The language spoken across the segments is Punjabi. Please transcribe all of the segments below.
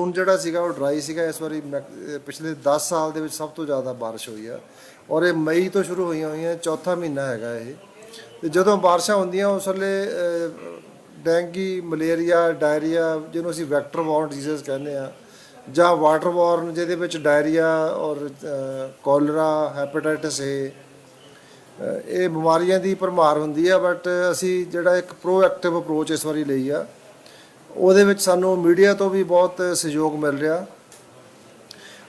ਹੁਣ ਜਿਹੜਾ ਸੀਗਾ ਉਹ ਡਰਾਈ ਸੀਗਾ, ਇਸ ਵਾਰੀ ਮੈਕ- ਪਿਛਲੇ 10 ਸਾਲ ਦੇ ਵਿੱਚ ਸਭ ਤੋਂ ਜ਼ਿਆਦਾ ਬਾਰਿਸ਼ ਹੋਈ ਆ। ਔਰ ਇਹ ਮਈ ਤੋਂ ਸ਼ੁਰੂ ਹੋਈਆਂ ਹੋਈਆਂ, ਚੌਥਾ ਮਹੀਨਾ ਹੈਗਾ ਇਹ। ਤੇ ਜਦੋਂ ਬਾਰਿਸ਼ਾਂ ਹੁੰਦੀਆਂ, ਉਸ ਵੇਲੇ ਡੈਂਗੀ, ਮਲੇਰੀਆ, ਡਾਇਰੀਆ, ਜਿਹਨੂੰ ਅਸੀਂ ਵੈਕਟਰ ਬੋਰਨ ਡਿਜ਼ੀਜ਼ ਕਹਿੰਦੇ ਆ, ਜਾਂ ਵਾਟਰ ਬੋਰਨ ਜਿਹਦੇ ਵਿੱਚ ਡਾਇਰੀਆ ਔਰ ਕੋਲਰਾ ਹੈਪੇਟਾਈਟਸ ਏ ਇਹ ਬਿਮਾਰੀਆਂ ਦੀ ਭਰਮਾਰ ਹੁੰਦੀ ਆ ਬਟ ਅਸੀਂ ਜਿਹੜਾ ਇੱਕ ਪ੍ਰੋਐਕਟਿਵ ਅਪਰੋਚ ਇਸ ਵਾਰੀ ਲਈ ਆ। ਉਹਦੇ ਵਿੱਚ ਸਾਨੂੰ ਮੀਡੀਆ ਤੋਂ ਵੀ ਬਹੁਤ ਸਹਿਯੋਗ ਮਿਲ ਰਿਹਾ।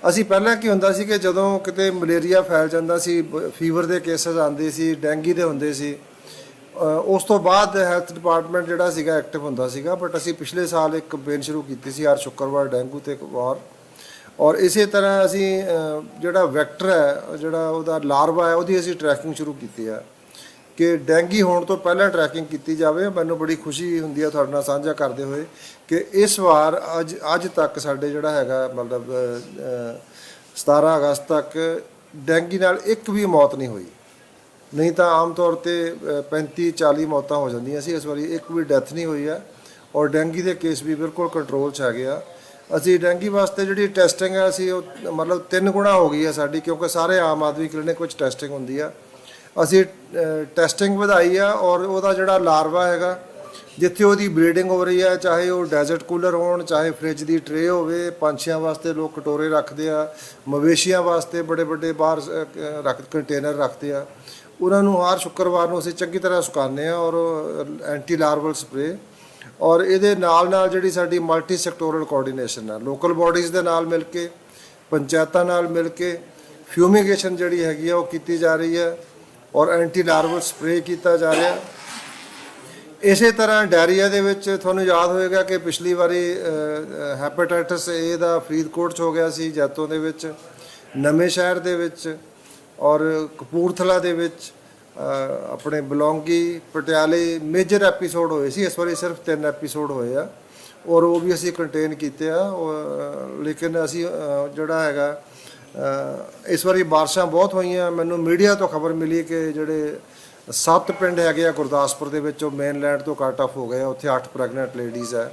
ਅਸੀਂ ਪਹਿਲਾਂ ਕੀ ਹੁੰਦਾ ਸੀ ਕਿ ਜਦੋਂ ਕਿਤੇ ਮਲੇਰੀਆ ਫੈਲ ਜਾਂਦਾ ਸੀ ਫੀਵਰ ਦੇ ਕੇਸਸ ਆਉਂਦੇ ਸੀ, ਡੈਂਗੀ ਦੇ ਹੁੰਦੇ ਸੀ ਉਸ ਤੋਂ ਬਾਅਦ ਹੈਲਥ ਡਿਪਾਰਟਮੈਂਟ ਜਿਹੜਾ ਸੀਗਾ ਐਕਟਿਵ ਹੁੰਦਾ ਸੀਗਾ ਬਟ ਅਸੀਂ ਪਿਛਲੇ ਸਾਲ ਇੱਕ ਕੈਂਪੇਨ ਸ਼ੁਰੂ ਕੀਤੀ ਸੀ ਹਰ ਸ਼ੁੱਕਰਵਾਰ ਡੈਂਗੂ ਤੇ ਇੱਕ ਵਾਰ। ਔਰ ਇਸੇ ਤਰ੍ਹਾਂ ਅਸੀਂ ਜਿਹੜਾ ਵੈਕਟਰ ਹੈ, ਜਿਹੜਾ ਉਹਦਾ ਲਾਰਵਾ ਹੈ, ਉਹਦੀ ਅਸੀਂ ਟਰੈਕਿੰਗ ਸ਼ੁਰੂ ਕੀਤੀ ਆ ਕਿ ਡੈਂਗੀ ਹੋਣ ਤੋਂ ਪਹਿਲਾਂ ਟਰੈਕਿੰਗ ਕੀਤੀ ਜਾਵੇ ਮੈਨੂੰ ਬੜੀ ਖੁਸ਼ੀ ਹੁੰਦੀ ਹੈ ਤੁਹਾਡੇ ਨਾਲ ਸਾਂਝਾ ਕਰਦੇ ਹੋਏ ਕਿ ਇਸ ਵਾਰ ਅੱਜ ਅੱਜ ਤੱਕ ਸਾਡੇ ਜਿਹੜਾ ਹੈਗਾ ਮਤਲਬ ਅ, 17 ਅਗਸਤ ਤੱਕ ਡੈਂਗੀ ਨਾਲ ਇੱਕ ਵੀ ਮੌਤ ਨਹੀਂ ਹੋਈ। ਨਹੀਂ ਤਾਂ ਆਮ ਤੌਰ ਤੇ ਅ, 35 40 ਮੌਤਾਂ ਹੋ ਜਾਂਦੀਆਂ ਸੀ ਇਸ ਵਾਰੀ ਇੱਕ ਵੀ ਡੈਥ ਨਹੀਂ ਹੋਈ ਹੈ ਔਰ ਡੈਂਗੀ ਦੇ ਕੇਸ ਵੀ ਬਿਲਕੁਲ ਕੰਟਰੋਲ 'ਚ ਹੈਗੇ ਆ। ਅਸੀਂ ਡੈਂਗੀ ਵਾਸਤੇ ਜਿਹੜੀ ਟੈਸਟਿੰਗ ਹੈ ਅਸੀਂ ਉਹ ਮਤਲਬ ਤਿੰਨ ਗੁਣਾ ਹੋ ਗਈ ਹੈ ਸਾਡੀ ਕਿਉਂਕਿ ਸਾਰੇ ਆਮ ਆਦਮੀ ਕਲੀਨਿਕ ਵਿੱਚ ਟੈਸਟਿੰਗ ਹੁੰਦੀ ਆ। ਅਸੀਂ ਟੈਸਟਿੰਗ ਵਧਾਈ ਆ ਔਰ ਉਹਦਾ ਜਿਹੜਾ ਲਾਰਵਾ ਹੈਗਾ, ਜਿੱਥੇ ਉਹਦੀ ਬਰੀਡਿੰਗ ਹੋ ਰਹੀ ਹੈ ਚਾਹੇ ਉਹ ਡੈਜ਼ਰਟ ਕੂਲਰ ਹੋਣ, ਚਾਹੇ ਫ੍ਰਿਜ ਦੀ ਟਰੇ ਹੋਵੇ, ਪੰਛੀਆਂ ਵਾਸਤੇ ਲੋਕ ਕਟੋਰੇ ਰੱਖਦੇ ਆ, ਮਵੇਸ਼ੀਆਂ ਵਾਸਤੇ ਬੜੇ ਵੱਡੇ ਬਾਹਰ ਰੱਖ ਕੰਟੇਨਰ ਰੱਖਦੇ ਆ। ਉਹਨਾਂ ਨੂੰ ਹਰ ਸ਼ੁੱਕਰਵਾਰ ਨੂੰ ਅਸੀਂ ਚੰਗੀ ਤਰ੍ਹਾਂ ਸੁਕਾਉਂਦੇ ਆ ਔਰ ਐਂਟੀ ਲਾਰਵਲ ਸਪਰੇ ਔਰ ਇਹਦੇ ਨਾਲ ਨਾਲ ਜਿਹੜੀ ਸਾਡੀ ਮਲਟੀ ਸੈਕਟੋਰਲ ਕੋਆਰਡੀਨੇਸ਼ਨ ਆ ਲੋਕਲ ਬਾਡੀਜ਼ ਦੇ ਨਾਲ ਮਿਲ ਕੇ, ਪੰਚਾਇਤਾਂ ਨਾਲ ਮਿਲ ਕੇ ਫਿਊਮੀਗੇਸ਼ਨ ਜਿਹੜੀ ਹੈਗੀ ਆ ਉਹ ਕੀਤੀ ਜਾ ਰਹੀ ਹੈ ਔਰ ਐਂਟੀ ਲਾਰਵਲ ਸਪਰੇਅ ਕੀਤਾ ਜਾ ਰਿਹਾ। ਇਸੇ ਤਰ੍ਹਾਂ ਡਾਇਰੀਆ ਦੇ ਵਿੱਚ ਤੁਹਾਨੂੰ ਯਾਦ ਹੋਵੇਗਾ ਕਿ ਪਿਛਲੀ ਵਾਰੀ ਹੈਪੇਟਾਈਟਸ ਏ ਦਾ ਫਰੀਦਕੋਟ 'ਚ ਹੋ ਗਿਆ ਸੀ ਜੈਤੋ ਦੇ ਵਿੱਚ ਨਵੇਂ ਸ਼ਹਿਰ ਦੇ ਵਿੱਚ ਔਰ ਕਪੂਰਥਲਾ ਦੇ ਵਿੱਚ ਆਪਣੇ ਬਲੌਂਗੀ ਪਟਿਆਲੇ ਮੇਜਰ ਐਪੀਸੋਡ ਹੋਏ ਸੀ। ਇਸ ਵਾਰੀ ਸਿਰਫ ਤਿੰਨ ਐਪੀਸੋਡ ਹੋਏ ਆ। ਔਰ ਉਹ ਵੀ ਅਸੀਂ ਕੰਟੇਨ ਕੀਤੇ ਆ। ਔਰ, ਲੇਕਿਨ ਅਸੀਂ ਜਿਹੜਾ ਹੈਗਾ ਇਸ ਵਾਰੀ ਬਾਰਿਸ਼ਾਂ ਬਹੁਤ ਹੋਈਆਂ। ਮੈਨੂੰ ਮੀਡੀਆ ਤੋਂ ਖਬਰ ਮਿਲੀ ਕਿ ਜਿਹੜੇ ਸੱਤ ਪਿੰਡ ਹੈਗੇ ਆ ਗੁਰਦਾਸਪੁਰ ਦੇ ਵਿੱਚ, ਉਹ ਮੇਨਲੈਂਡ ਤੋਂ ਕੱਟ ਆਫ ਹੋ ਗਏ ਆ। ਉੱਥੇ ਅੱਠ ਪ੍ਰੈਗਨੈਂਟ ਲੇਡੀਜ਼ ਹੈ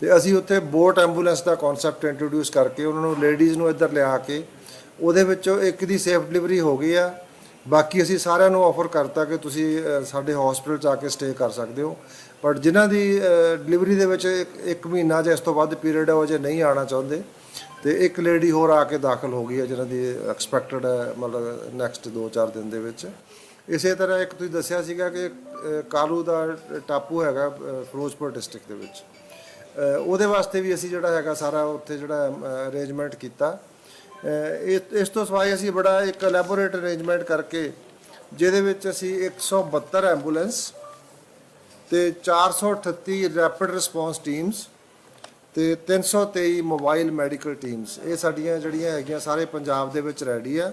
ਤੇ ਅਸੀਂ ਉੱਥੇ ਬੋਟ ਐਂਬੂਲੈਂਸ ਦਾ ਕਨਸੈਪਟ ਇੰਟਰੋਡਿਊਸ ਕਰਕੇ ਉਹਨਾਂ ਨੂੰ ਲੇਡੀਜ਼ ਨੂੰ ਇੱਧਰ ਲਿਆ ਕੇ, ਉਹਦੇ ਵਿੱਚੋਂ ਇੱਕ ਦੀ ਸੇਫ ਡਿਲੀਵਰੀ ਹੋ ਗਈ ਆ। ਬਾਕੀ ਅਸੀਂ ਸਾਰਿਆਂ ਨੂੰ ਆਫਰ ਕਰਤਾ ਕਿ ਤੁਸੀਂ ਸਾਡੇ ਹਸਪੀਟਲ 'ਚ ਆ ਕੇ ਸਟੇ ਕਰ ਸਕਦੇ ਹੋ। ਬਟ ਜਿਨ੍ਹਾਂ ਦੀ ਡਿਲੀਵਰੀ ਦੇ ਵਿੱਚ ਇੱਕ- ਮਹੀਨਾ ਜਾਂ ਇਸ ਤੋਂ ਵੱਧ ਪੀਰੀਅਡ ਹੈ ਉਹ ਜੇ ਨਹੀਂ ਆਉਣਾ ਚਾਹੁੰਦੇ। ਤੇ ਇੱਕ ਲੇਡੀ ਹੋਰ ਆ ਕੇ ਦਾਖਲ ਹੋ ਗਈ ਹੈ ਜਿਹਨਾਂ ਦੀ ਐਕਸਪੈਕਟਡ ਹੈ, ਮਤਲਬ ਨੈਕਸਟ 2-4 ਦਿਨ ਦੇ ਵਿੱਚ। ਇਸੇ ਤਰ੍ਹਾਂ ਇੱਕ ਤੁਸੀਂ ਦੱਸਿਆ ਸੀਗਾ ਕਿ ਕਾਲੂ ਦਾ ਟਾਪੂ ਹੈਗਾ ਫਿਰੋਜ਼ਪੁਰ ਡਿਸਟ੍ਰਿਕਟ ਦੇ ਵਿੱਚ। ਉਹਦੇ ਵਾਸਤੇ ਵੀ ਅਸੀਂ ਜਿਹੜਾ ਹੈਗਾ ਸਾਰਾ ਉੱਥੇ ਜਿਹੜਾ ਅਰੇਂਜਮੈਂਟ ਕੀਤਾ। ਇਸ ਤੋਂ ਸਿਵਾਏ ਅਸੀਂ ਬੜਾ ਇੱਕ ਲੈਬੋਰੇਟ ਅਰੇਂਜਮੈਂਟ ਕਰਕੇ, ਜਿਹਦੇ ਵਿੱਚ ਅਸੀਂ 172 ਐਂਬੂਲੈਂਸ ਤੇ 438 ਰੈਪਿਡ ਰਿਸਪੌਂਸ ਟੀਮਸ ਤੇ 323 ਮੋਬਾਈਲ ਮੈਡੀਕਲ ਟੀਮਸ ਇਹ ਸਾਡੀਆਂ ਜਿਹੜੀਆਂ ਹੈਗੀਆਂ ਸਾਰੇ ਪੰਜਾਬ ਦੇ ਵਿੱਚ ਰੈਡੀ ਆ।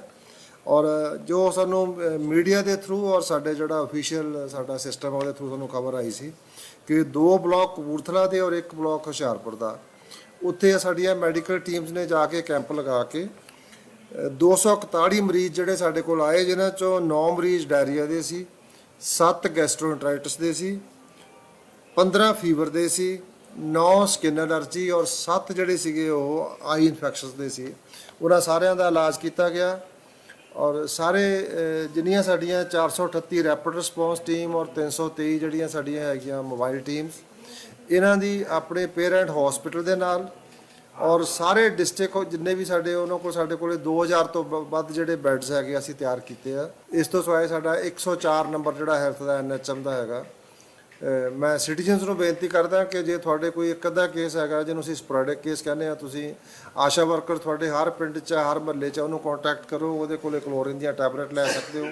ਔਰ ਜੋ ਸਾਨੂੰ ਮੀਡੀਆ ਦੇ ਥਰੂ ਔਰ ਸਾਡੇ ਜਿਹੜਾ ਅਫੀਸ਼ੀਅਲ ਸਾਡਾ ਸਿਸਟਮ ਉਹਦੇ ਥਰੂ ਸਾਨੂੰ ਖਬਰ ਆਈ ਸੀ ਕਿ ਦੋ ਬਲਾਕ ਕਪੂਰਥਲਾ ਦੇ ਔਰ ਇੱਕ ਬਲਾਕ ਹੁਸ਼ਿਆਰਪੁਰ ਦਾ। ਉੱਥੇ ਸਾਡੀਆਂ ਮੈਡੀਕਲ ਟੀਮਸ ਨੇ ਜਾ ਕੇ ਕੈਂਪ ਲਗਾ ਕੇ ਅ, 241 ਮਰੀਜ਼ ਜਿਹੜੇ ਸਾਡੇ ਕੋਲ ਆਏ ਜਿਨ੍ਹਾਂ ਚੋਂ 9 ਮਰੀਜ਼ ਡਾਇਰੀਆ ਦੇ ਸੀ 7 ਗੈਸਟ੍ਰੋਐਂਟਰਾਈਟਿਸ ਦੇ ਸੀ 15 ਫੀਵਰ ਦੇ ਸੀ 9 ਸਕਿਨ ਐਲਰਜੀ ਔਰ 7 ਜਿਹੜੇ ਸੀਗੇ ਉਹ ਆਈ ਇਨਫੈਕਸ਼ਨਸ ਦੇ ਸੀ। ਉਹਨਾਂ ਸਾਰਿਆਂ ਦਾ ਇਲਾਜ ਕੀਤਾ ਗਿਆ ਔਰ ਸਾਰੇ ਜਿੰਨੀਆਂ ਸਾਡੀਆਂ 438 ਰੈਪਿਡ ਰਿਸਪੌਂਸ ਟੀਮ ਔਰ 323 ਜਿਹੜੀਆਂ ਸਾਡੀਆਂ ਹੈਗੀਆਂ ਮੋਬਾਈਲ ਟੀਮਸ ਇਹਨਾਂ ਦੀ ਆਪਣੇ ਪੇਰੈਂਟ ਹਸਪੀਟਲ ਦੇ ਨਾਲ ਔਰ ਸਾਰੇ ਡਿਸਟ੍ਰਿਕਟ ਜਿੰਨੇ ਵੀ ਸਾਡੇ, ਉਹਨਾਂ ਕੋਲ ਸਾਡੇ ਕੋਲੇ 2000 ਤੋਂ ਵ- ਵੱਧ ਜਿਹੜੇ ਬੈੱਡਸ ਹੈਗੇ ਅਸੀਂ ਤਿਆਰ ਕੀਤੇ ਆ। ਇਸ ਤੋਂ ਸਿਵਾਏ ਸਾਡਾ 104 ਨੰਬਰ ਜਿਹੜਾ ਹੈਲਥ ਦਾ ਐਨਐਚਐਮ ਦਾ ਹੈਗਾ। ਮੈਂ ਸਿਟੀਜ਼ਨਸ ਨੂੰ ਬੇਨਤੀ ਕਰਦਾ ਕਿ ਜੇ ਤੁਹਾਡੇ ਕੋਈ ਇੱਕ ਅੱਧਾ ਕੇਸ ਹੈਗਾ, ਜਿਹਨੂੰ ਅਸੀਂ ਸਪੋਰੈਡਿਕ ਕੇਸ ਕਹਿੰਦੇ ਆ ਤੁਸੀਂ ਆਸ਼ਾ ਵਰਕਰ ਤੁਹਾਡੇ ਹਰ ਪਿੰਡ 'ਚ, ਹਰ ਮਹੱਲੇ 'ਚ ਉਹਨੂੰ ਕੰਟੈਕਟ ਕਰੋ, ਉਹਦੇ ਕੋਲੇ ਕਲੋਰਿਨ ਦੀਆਂ ਟੈਬਲੇਟ ਲੈ ਸਕਦੇ ਹੋ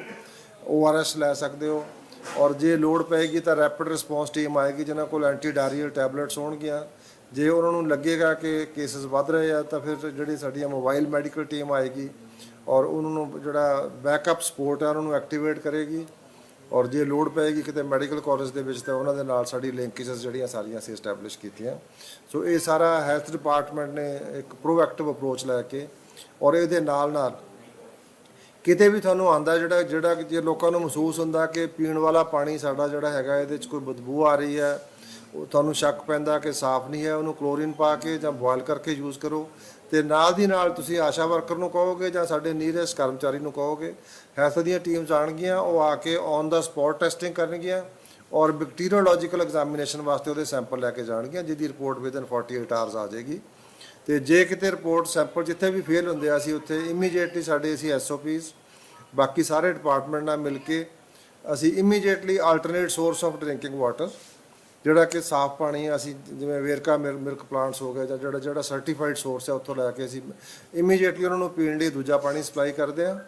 ਓਆਰਐਸ ਲੈ ਸਕਦੇ ਹੋ ਔਰ ਜੇ ਲੋੜ ਪਏਗੀ ਤਾਂ ਰੈਪਿਡ ਰਿਸਪੌਂਸ ਟੀਮ ਆਏਗੀ ਜਿਨ੍ਹਾਂ ਕੋਲ ਐਂਟੀ ਡਾਇਰੀਅਲ ਟੈਬਲੇਟਸ ਹੋਣਗੀਆਂ। ਜੇ ਉਹਨਾਂ ਨੂੰ ਲੱਗੇਗਾ ਕਿ ਕੇਸਸ ਵੱਧ ਰਹੇ ਆ, ਤਾਂ ਫਿਰ ਜਿਹੜੀ ਸਾਡੀਆਂ ਮੋਬਾਈਲ ਮੈਡੀਕਲ ਟੀਮ ਆਏਗੀ ਔਰ ਉਹਨਾਂ ਨੂੰ ਜਿਹੜਾ ਬੈਕਅਪ ਸਪੋਰਟ ਆ, ਉਹਨਾਂ ਨੂੰ ਐਕਟੀਵੇਟ ਕਰੇਗੀ। ਔਰ ਜੇ ਲੋੜ ਪਏਗੀ ਕਿਤੇ ਮੈਡੀਕਲ ਕਾਲਜ ਦੇ ਵਿੱਚ ਤਾਂ ਉਹਨਾਂ ਦੇ ਨਾਲ ਸਾਡੀ ਲਿੰਕੇਜਸ ਜਿਹੜੀਆਂ ਸਾਰੀਆਂ ਅਸੀਂ ਐਸਟੈਬਲਿਸ਼ ਕੀਤੀਆਂ। ਸੋ ਇਹ ਸਾਰਾ ਹੈਲਥ ਡਿਪਾਰਟਮੈਂਟ ਨੇ ਇੱਕ ਪ੍ਰੋਐਕਟਿਵ ਅਪਰੋਚ ਲੈ ਕੇ ਔਰ ਇਹਦੇ ਨਾਲ ਨਾਲ ਕਿਤੇ ਵੀ ਤੁਹਾਨੂੰ ਆਂਦਾ ਜਿਹੜਾ ਜਿਹੜਾ ਜੇ ਲੋਕਾਂ ਨੂੰ ਮਹਿਸੂਸ ਹੁੰਦਾ ਕਿ ਪੀਣ ਵਾਲਾ ਪਾਣੀ ਸਾਡਾ ਜਿਹੜਾ ਹੈਗਾ ਇਹਦੇ ਵਿੱਚ ਕੋਈ ਬਦਬੂ ਆ ਰਹੀ ਹੈ, ਉਹ ਤੁਹਾਨੂੰ ਸ਼ੱਕ ਪੈਂਦਾ ਕਿ ਸਾਫ਼ ਨਹੀਂ ਹੈ, ਉਹਨੂੰ ਕਲੋਰੀਨ ਪਾ ਕੇ ਜਾਂ ਬੋਇਲ ਕਰਕੇ ਯੂਜ਼ ਕਰੋ ਤੇ ਨਾਲ ਦੀ ਨਾਲ ਤੁਸੀਂ ਆਸ਼ਾ ਵਰਕਰ ਨੂੰ ਕਹੋਗੇ ਜਾਂ ਸਾਡੇ ਨੀਰੈਸਟ ਕਰਮਚਾਰੀ ਨੂੰ ਕਹੋਗੇ ਹੈਲਥ ਦੀਆਂ ਟੀਮਸ ਆਣਗੀਆਂ ਉਹ ਆ ਕੇ ਔਨ ਦਾ ਸਪੌਟ ਟੈਸਟਿੰਗ ਕਰਨਗੀਆਂ ਔਰ ਬੈਕਟੀਰੀਓਲੋਜੀਕਲ ਐਗਜ਼ਾਮੀਨੇਸ਼ਨ ਵਾਸਤੇ ਉਹਦੇ ਸੈਂਪਲ ਲੈ ਕੇ ਜਾਣਗੀਆਂ, ਜਿਹਦੀ ਰਿਪੋਰਟ ਵਿਦਨ 48 ਆਵਰਸ ਆ ਜਾਏਗੀ। ਤੇ ਜੇ ਕਿਤੇ ਰਿਪੋਰਟ ਸੈਂਪਲ ਜਿੱਥੇ ਵੀ ਫੇਲ ਹੁੰਦੇ ਆ, ਅਸੀਂ ਉੱਥੇ ਇਮੀਡੀਏਟਲੀ ਸਾਡੇ ਅਸੀਂ ਐਸਓਪੀਸ ਬਾਕੀ ਸਾਰੇ ਡਿਪਾਰਟਮੈਂਟ ਨਾਲ ਮਿਲ ਕੇ ਅਸੀਂ immediately alternate source of drinking water ਜਿਹੜਾ ਕਿ ਸਾਫ਼ ਪਾਣੀ ਅਸੀਂ ਜਿਵੇਂ ਵੇਰਕਾ ਮਿਲਕ ਪਲਾਂਟਸ ਹੋ ਗਏ ਜਾਂ ਜਿਹੜਾ ਜਿਹੜਾ ਸਰਟੀਫਾਈਡ ਸੋਰਸ ਹੈ, ਉੱਥੋਂ ਲੈ ਕੇ ਅਸੀਂ ਇਮੀਡੀਏਟਲੀ ਉਹਨਾਂ ਨੂੰ ਪੀਣ ਲਈ ਦੂਜਾ ਪਾਣੀ ਸਪਲਾਈ ਕਰਦੇ ਆ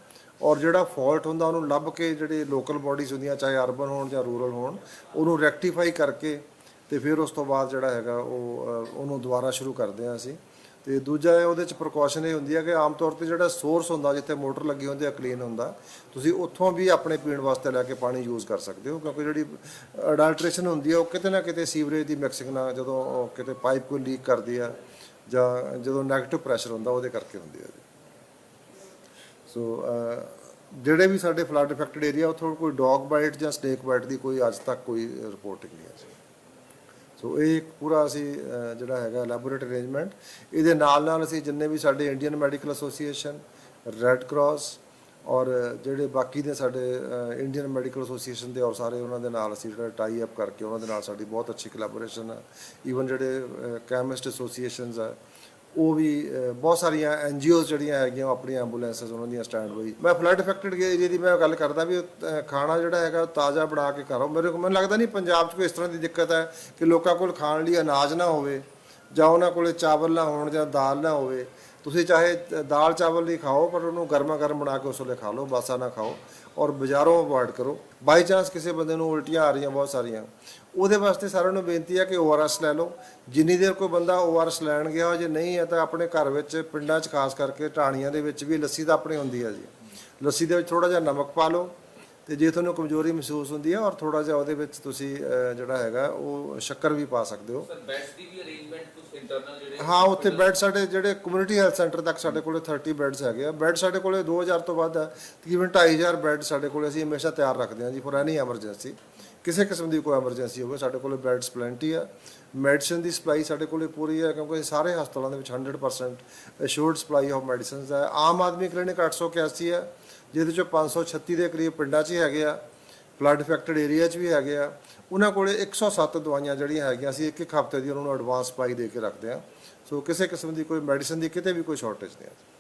ਔਰ ਜਿਹੜਾ ਫਾਲਟ ਹੁੰਦਾ, ਉਹਨੂੰ ਲੱਭ ਕੇ ਜਿਹੜੇ ਲੋਕਲ ਬਾਡੀਜ਼ ਹੁੰਦੀਆਂ, ਚਾਹੇ ਅਰਬਨ ਹੋਣ ਜਾਂ ਰੂਰਲ ਹੋਣ, ਉਹਨੂੰ ਰੈਕਟੀਫਾਈ ਕਰਕੇ ਤੇ ਫਿਰ ਉਸ ਤੋਂ ਬਾਅਦ ਜਿਹੜਾ ਹੈਗਾ, ਉਹ ਉਹਨੂੰ ਦੁਬਾਰਾ ਸ਼ੁਰੂ ਕਰਦੇ ਆ ਅਸੀਂ। ਤੇ ਦੂਜਾ ਇਹ ਉਹਦੇ ਚ ਪ੍ਰੀਕਾਸ਼ਨ ਇਹ ਹੁੰਦੀ ਹੈ ਕਿ ਆਮ ਤੌਰ ਤੇ ਜਿਹੜਾ ਸੋਰਸ ਹੁੰਦਾ, ਜਿੱਥੇ ਮੋਟਰ ਲੱਗੀ ਹੁੰਦੀ ਹੈ ਕਲੀਨ ਹੁੰਦਾ, ਤੁਸੀਂ ਉੱਥੋਂ ਵੀ ਆਪਣੇ ਪੀਣ ਵਾਸਤੇ ਲੈ ਕੇ ਪਾਣੀ ਯੂਜ਼ ਕਰ ਸਕਦੇ ਹੋ, ਕਿਉਂਕਿ ਜਿਹੜੀ ਅਡਲਟ੍ਰੇਸ਼ਨ ਹੁੰਦੀ ਹੈ ਉਹ ਕਿਤੇ ਨਾ ਕਿਤੇ ਸੀਵਰੇਜ ਦੀ ਮਿਕਸਿੰਗ ਨਾਲ ਜਦੋਂ ਕਿਤੇ ਪਾਈਪ ਕੋਈ ਲੀਕ ਕਰਦੀ ਆ, ਜਾਂ ਜਦੋਂ 네ਗੇਟਿਵ ਪ੍ਰੈਸ਼ਰ ਹੁੰਦਾ, ਉਹਦੇ ਕਰਕੇ ਹੁੰਦੀ ਹੈ ਸੋ ਜਿਹੜੇ ਵੀ ਸਾਡੇ ਫਲੱਡ ਇਫੈਕਟਡ ਏਰੀਆ ਉੱਥੋਂ ਕੋਈ ਡੌਗ ਬਾਈਟ ਜਾਂ ਸਨੇਕ ਬਾਈਟ ਦੀ ਕੋਈ ਅੱਜ ਤੱਕ ਕੋਈ ਰਿਪੋਰਟਿੰਗ ਨਹੀਂ ਹੈ ਸੋ ਇਹ ਇੱਕ ਪੂਰਾ ਅਸੀਂ ਅਹ, ਜਿਹੜਾ ਹੈਗਾ ਲੈਬੋਰੇਟਰੀ ਅਰੇਂਜਮੈਂਟ ਇਹਦੇ ਨਾਲ ਨਾਲ ਅਸੀਂ ਜਿੰਨੇ ਵੀ ਸਾਡੇ Indian medical association red cross ਔਰ ਜਿਹੜੇ ਬਾਕੀ ਦੇ ਸਾਡੇ ਇੰਡੀਅਨ ਮੈਡੀਕਲ ਐਸੋਸੀਏਸ਼ਨ ਦੇ ਔਰ ਸਾਰੇ ਉਹਨਾਂ ਦੇ ਨਾਲ ਅਸੀਂ ਜਿਹੜਾ ਟਾਈ ਅਪ ਕਰਕੇ ਉਹਨਾਂ ਦੇ ਨਾਲ ਸਾਡੀ ਬਹੁਤ ਅੱਛੀ ਕੋਲੈਬੋਰੇਸ਼ਨ ਹੈ ਈਵਨ ਜਿਹੜੇ ਕੈਮਿਸਟ ਐਸੋਸੀਏਸ਼ਨਸ ਆ ਉਹ ਵੀ ਬਹੁਤ ਸਾਰੀਆਂ ਐਨਜੀਓਜ਼ ਜਿਹੜੀਆਂ ਹੈਗੀਆਂ, ਉਹ ਆਪਣੀਆਂ ਐਂਬੂਲੈਂਸਸ, ਉਹਨਾਂ ਦੀਆਂ ਸਟੈਂਡ ਬਾਈ ਮੈਂ ਫਲੱਡ ਇਫੈਕਟਡ ਏਰੀਆ ਦੀ ਮੈਂ ਗੱਲ ਕਰਦਾ ਵੀ ਖਾਣਾ ਜਿਹੜਾ ਹੈਗਾ, ਉਹ ਤਾਜ਼ਾ ਬਣਾ ਕੇ ਘਰੋਂ। ਮੇਰੇ ਕੋਲ ਮੈਨੂੰ ਲੱਗਦਾ ਨਹੀਂ ਪੰਜਾਬ 'ਚ ਕੋਈ ਇਸ ਤਰ੍ਹਾਂ ਦੀ ਦਿੱਕਤ ਹੈ ਕਿ ਲੋਕਾਂ ਕੋਲ ਖਾਣ ਲਈ ਅਨਾਜ ਨਾ ਹੋਵੇ, ਜਾਂ ਉਹਨਾਂ ਕੋਲੇ ਚਾਵਲ ਨਾ ਹੋਣ ਜਾਂ ਦਾਲ ਨਾ ਹੋਵੇ। ਤੁਸੀਂ ਚਾਹੇ ਦਾਲ ਚਾਵਲ ਨਹੀਂ ਖਾਓ, ਪਰ ਉਹਨੂੰ ਗਰਮਾ ਗਰਮ ਬਣਾ ਕੇ ਉਸ ਵੇਲੇ ਖਾ ਲਓ, ਬਾਸਾ ਨਾ ਖਾਓ ਔਰ ਬਾਜ਼ਾਰੋਂ ਅਵੋਇਡ ਕਰੋ। ਬਾਈ ਚਾਂਸ ਕਿਸੇ ਬੰਦੇ ਨੂੰ ਉਲਟੀਆਂ ਆ ਰਹੀਆਂ ਬਹੁਤ ਸਾਰੀਆਂ। ਉਹਦੇ ਵਾਸਤੇ ਸਾਰਿਆਂ ਨੂੰ ਬੇਨਤੀ ਹੈ ਕਿ ਓਆਰਐਸ ਲੈ ਲਓ। ਜਿੰਨੀ ਦੇਰ ਕੋਈ ਬੰਦਾ ਓਆਰਐਸ ਲੈਣ ਗਿਆ ਹੋ ਜੇ ਨਹੀਂ ਹੈ ਤਾਂ ਆਪਣੇ ਘਰ ਵਿੱਚ ਪਿੰਡਾਂ 'ਚ ਖਾਸ ਕਰਕੇ ਢਾਣੀਆਂ ਦੇ ਵਿੱਚ ਵੀ ਲੱਸੀ ਤਾਂ ਆਪਣੀ ਹੁੰਦੀ ਹੈ ਜੀ। ਲੱਸੀ ਦੇ ਵਿੱਚ ਥੋੜਾ ਜਿਹਾ ਨਮਕ ਪਾ ਲਓ। ਤੇ ਜੇ ਤੁਹਾਨੂੰ ਕਮਜ਼ੋਰੀ ਮਹਿਸੂਸ ਹੁੰਦੀ ਹੈ ਔਰ ਥੋੜਾ ਜਿਹਾ ਉਹਦੇ ਵਿੱਚ ਤੁਸੀਂ ਜਿਹੜਾ ਹੈਗਾ ਉਹ ਸ਼ੱਕਰ ਵੀ ਪਾ ਸਕਦੇ ਹੋ। ਸਰ ਬੈਡਸ ਦੀ ਵੀ ਅਰੇਂਜਮੈਂਟ ਤੁਸੀਂ ਇੰਟਰਨਲ ਜਿਹੜੇ ਹਾਂ ਉੱਥੇ ਬੈੱਡ ਸਾਡੇ ਜਿਹੜੇ ਕਮਿਊਨਿਟੀ ਹੈਲਥ ਸੈਂਟਰ ਤੱਕ ਸਾਡੇ ਕੋਲੇ 30 ਬੈੱਡਸ ਹੈਗੇ ਆ। ਬੈੱਡ ਸਾਡੇ ਕੋਲੇ 2000 ਤੋਂ ਵੱਧ ਹੈ ਤਕਰੀਬਨ 2500 ਬੈੱਡ ਸਾਡੇ ਕੋਲੇ ਅਸੀਂ ਹਮੇਸ਼ਾ ਤਿਆਰ ਰੱਖਦੇ ਹਾਂ ਜੀ ਫॉर ਐਨੀ ਐਮਰਜੈਂਸੀ ਕਿਸੇ ਕਿਸਮ ਦੀ ਕੋਈ ਐਮਰਜੈਂਸੀ ਹੋਵੇ, ਸਾਡੇ ਕੋਲੇ ਬੈੱਡਸ ਪਲੈਂਟੀ ਆ। ਮੈਡੀਸਨ ਦੀ ਸਪਲਾਈ ਸਾਡੇ ਕੋਲੇ ਪੂਰੀ ਹੈ ਕਿਉਂਕਿ ਸਾਰੇ ਹਸਪਤਾਲਾਂ ਦੇ ਵਿੱਚ 100% ਅਸ਼ੋਰਡ ਸਪਲਾਈ ਆਫ ਮੈਡੀਸਿਨਸ ਹੈ ਆਮ ਆਦਮੀ ਕਲੀਨਿਕ 881 ਹੈ ਜਿਹਦੇ ਚੋਂ 536 ਦੇ ਕਰੀਬ ਪਿੰਡਾਂ 'ਚ ਹੀ ਹੈਗੇ ਆ ਫਲੱਡ ਇਫੈਕਟਡ ਏਰੀਆ 'ਚ ਵੀ ਹੈਗੇ ਆ। ਉਹਨਾਂ ਕੋਲੇ 107 ਦਵਾਈਆਂ ਜਿਹੜੀਆਂ ਹੈਗੀਆਂ ਅਸੀਂ ਇੱਕ ਇੱਕ ਹਫ਼ਤੇ ਦੀ ਉਹਨਾਂ ਨੂੰ ਐਡਵਾਂਸ ਸਪਲਾਈ ਦੇ ਕੇ ਰੱਖਦੇ ਆ। ਸੋ ਕਿਸੇ ਕਿਸਮ ਦੀ ਕੋਈ ਮੈਡੀਸਨ ਦੀ ਕਿਤੇ ਵੀ ਕੋਈ ਸ਼ਾਰਟੇਜ ਨਹੀਂ ਹੈ